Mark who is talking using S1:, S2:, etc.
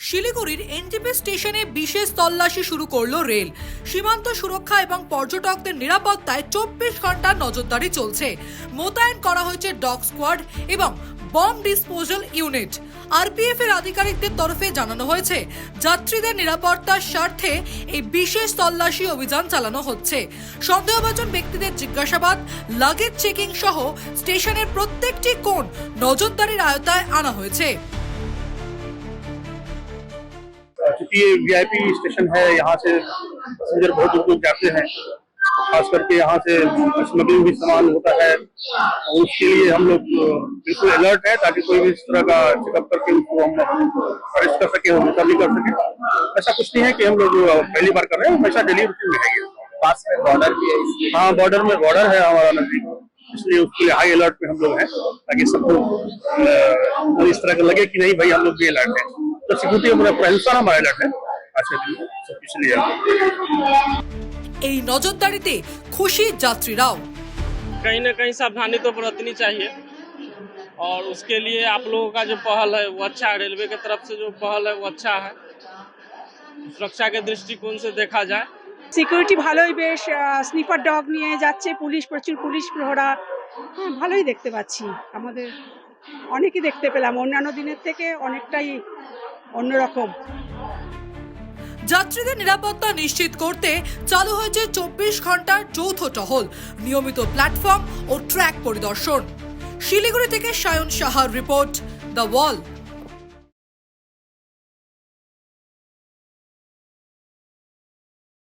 S1: শিলিগুড়ির এনটিপি স্টেশনে বিশেষ তল্লাশি শুরু করল রেল। সীমান্ত সুরক্ষা এবং পর্যটকদের নিরাপত্তায় চব্বিশ ঘণ্টা নজরদারি চলছে। মোতায়েন করা হয়েছে ডগ স্কোয়াড এবং বম ডিসপোজাল ইউনিট। আরপিএফ এর আধিকারিকদের তরফে জানানো হয়েছে, যাত্রীদের নিরাপত্তার স্বার্থে এই বিশেষ তল্লাশি অভিযান চালানো হচ্ছে। সন্দেহভাজন ব্যক্তিদের জিজ্ঞাসাবাদ, লাগেজ চেকিং সহ স্টেশনের প্রত্যেকটি কোণ নজরদারির আয়তায় আনা হয়েছে।
S2: क्योंकि ये वीआईपी स्टेशन है यहाँ से पैसेंजर बहुत दूर दूर जाते हैं। खास करके यहाँ से स्मगलिंग भी सामान होता है। और उसके लिए हम लोग बिल्कुल अलर्ट है ताकि कोई भी इस तरह का चेकअप करके उनको हम अरेस्ट कर सके और रिकवरी कर सके। ऐसा कुछ नहीं है कि हम लोग पहली बार कर रहे हैं हमेशा डेली रूटीन में है
S3: पास में बॉर्डर भी है इसलिए।
S2: हाँ बॉर्डर में बॉर्डर है हमारा नज़दीक। इसलिए उसके लिए हाई अलर्ट पे हम लोग हैं ताकि सबको इस तरह का लगे कि नहीं भाई हम लोग भी अलर्ट है। तो सिक्योरिटी पूरा पूरा हिंदुस्तान हमारा अलर्ट है अच्छा जी सब इसलिए हम लोग-
S1: এই নজরদারিতে খুশি যাত্রীরাও
S4: कहीं ना कहीं सावधानी तो बरतनी चाहिए और उसके लिए आप लोगों का जो पहल है वो अच्छा है रेलवे की तरफ से जो पहल है वो अच्छा है सुरक्षा के दृष्टिकोण से देखा जाए
S5: সিকিউরিটি ভালোই বেশ স্নিফার ডগ নিয়ে যাচ্ছে পুলিশ প্রচুর পুলিশ প্রহরা হ্যাঁ ভালোই দেখতে পাচ্ছি আমাদের অনেকই দেখতে পেলাম অন্যান্য দিনের থেকে অনেকটাই অন্যরকম।
S1: যাত্রীদের নিরাপত্তা নিশ্চিত করতে চালু হয়েছে চব্বিশ ঘণ্টার যৌথ টহল, নিয়মিত প্ল্যাটফর্ম ও ট্র্যাক পরিদর্শন। শিলিগুড়ি থেকে সায়ন সাহার রিপোর্ট, দ্য ওয়াল।